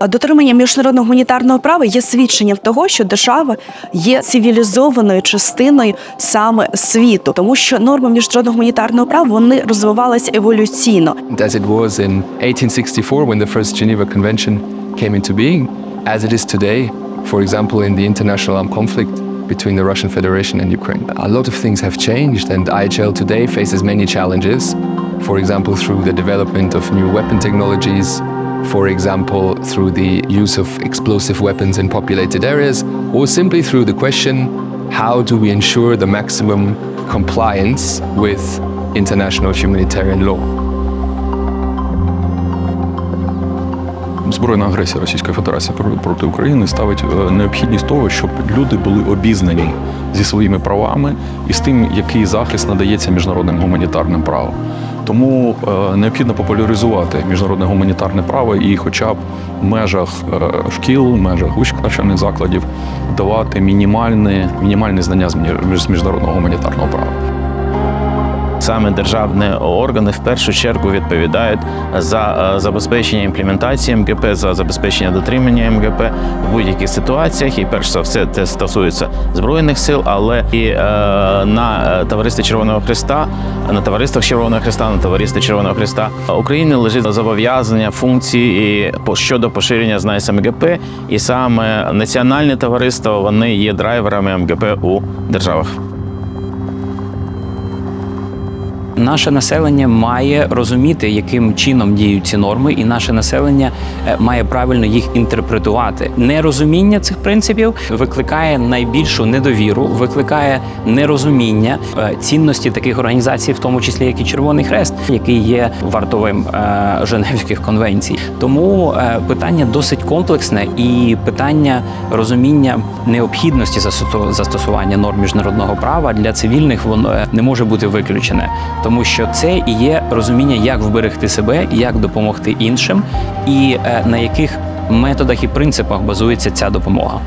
Дотримання міжнародного гуманітарного права є свідченням того, що держава є цивілізованою частиною саме світу, тому що норми міжнародного гуманітарного права вони розвивалися еволюційно. as it was in 1864 when the first Geneva Convention came into being, as it is today, for example, in the international armed conflict between the Russian Federation and Ukraine. A lot of things have changed, and IHL today faces many challenges, for example, through the development of new weapon technologies. For example, through the use of explosive weapons in populated areas, or simply through the question how do we ensure the maximum compliance with international humanitarian law? Збройна агресія Російської Федерації пр- проти України ставить е, необхідність того, щоб люди були обізнані зі своїми правами і з тим, який захист надається міжнародним гуманітарним правом. Тому е, необхідно популяризувати міжнародне гуманітарне право і, хоча б в межах е, шкіл, в межах вищих навчальних закладів, давати мінімальне, мінімальне знання з міжнародного гуманітарного права. Саме державні органи в першу чергу відповідають за е, забезпечення імплементації МГП, за забезпечення дотримання МГП в будь-яких ситуаціях. І перш за все це стосується збройних сил, але і е, на е, товаристві Червоного Христа, на товариствах Червоного Христа, на товаристві Червоного Христа України лежить зобов'язання функції і по- щодо поширення знань МГП. І саме національні товариства вони є драйверами МГП у державах. Наше населення має розуміти, яким чином діють ці норми, і наше населення е, має правильно їх інтерпретувати. Нерозуміння цих принципів викликає найбільшу недовіру, викликає нерозуміння е, цінності таких організацій, в тому числі як і Червоний Хрест, який є вартовим е, Женевських конвенцій. Тому питання досить комплексне і питання розуміння необхідності застосування норм міжнародного права для цивільних воно не може бути виключене, тому що це і є розуміння, як вберегти себе, як допомогти іншим, і е, на яких методах і принципах базується ця допомога.